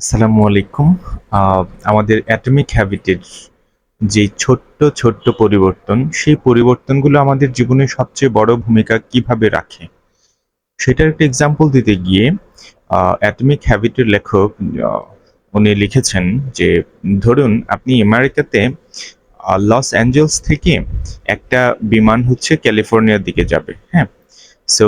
আসসালামু আলাইকুম। আমাদের অ্যাটমিক হ্যাবিটের যে ছোট্ট ছোট্ট পরিবর্তন, সেই পরিবর্তনগুলো আমাদের জীবনে সবচেয়ে বড় ভূমিকা কীভাবে রাখে? সেটার একটা এক্সাম্পল দিতে গিয়ে অ্যাটমিক হ্যাবিটের লেখক উনি লিখেছেন যে, ধরুন আপনি আমেরিকাতে লস অ্যাঞ্জেলস থেকে একটা বিমান হচ্ছে ক্যালিফোর্নিয়ার দিকে যাবে হ্যাঁ? সো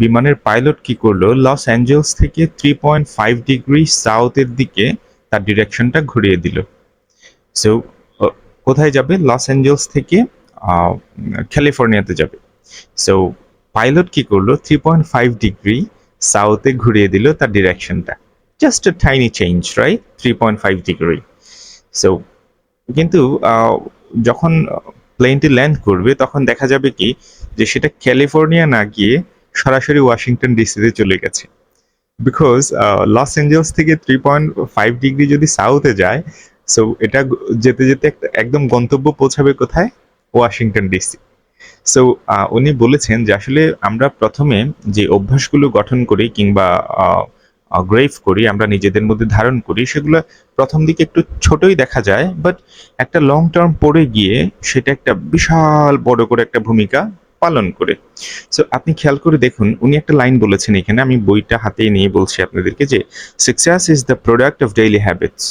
বিমানের পাইলট কি করল? Los Angeles three point five degree সাউথের দিকে তার ডিরেকশনটা ঘুরিয়ে দিল। সো কোথায় যাবে? লস অ্যাঞ্জেলস থেকে ক্যালিফোর্নিয়াতে যাবে। সো পাইলট কি করল? থ্রি পয়েন্ট ফাইভ ডিগ্রি সাউথে ঘুরিয়ে দিল তার ডিরেকশনটা। Just a tiny change right three point five degree. So কিন্তু যখন প্লেনটি ল্যান্ড করবে, তখন দেখা যাবে কি যে সেটা ক্যালিফোর্নিয়া না গিয়ে সরাসরি ওয়াশিংটন ডিসিতে চলে গেছে। Because Los Angeles three point five degree যদি সাউথে যায় সো এটা যেতে যেতে একদম গন্তব্য পৌঁছাবে কোথায়? ওয়াশিংটন ডিসি সো উনি বলেছেন যে আসলে আমরা প্রথমে যে অভ্যাসগুলো গঠন করি কিংবা গ্রেভ করি, আমরা নিজেদের মধ্যে ধারণ করি, সেগুলো প্রথম দিকে একটু ছোটই দেখা যায় বাট একটা লং টার্ম পড়ে গিয়ে সেটা একটা বিশাল বড় করে একটা ভূমিকা পালন করে। সো আপনি খেয়াল করে দেখুন, উনি একটা লাইন বলেছেন এখানে, আমি বইটা হাতে নিয়ে বলছি আপনাদেরকে যে success is the product of daily habits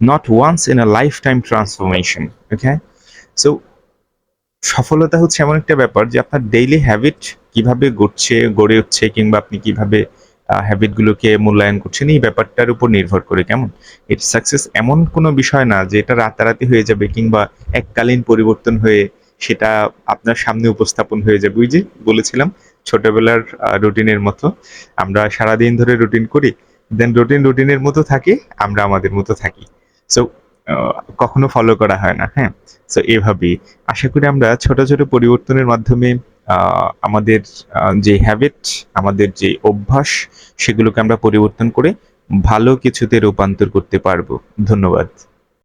not once in a life time transformation okay so সফলতা হচ্ছে এমন একটা ব্যাপার যে, আপনার ডেইলি হ্যাবিট কীভাবে গড়ছে, গড়ে উঠছে, কিংবা আপনি কীভাবে হ্যাবিটগুলোকে মূল্যায়ন করছেন, এই ব্যাপারটার উপর নির্ভর করে কেমন? এর সাকসেস এমন কোনো বিষয় না যে এটা রাতারাতি হয়ে যাবে কিংবা এককালীন পরিবর্তন হয়ে সেটা আপনার সামনে উপস্থাপন হয়ে যাবে। ওই যে বলেছিলাম, ছোটবেলার রুটিনের মতো আমরা সারাদিন ধরে রুটিন করি দেন রুটিন রুটিনের মতো থাকে, আমরা আমাদের মতো থাকি। সো কখনো ফলো করা হয় না হ্যাঁ? সো এভাবেই। আশা করি আমরা ছোট ছোট পরিবর্তনের মাধ্যমে আমাদের যে হ্যাবিট আমাদের যে অভ্যাস, সেগুলোকে আমরা পরিবর্তন করে ভালো কিছুতে রূপান্তর করতে পারব। ধন্যবাদ।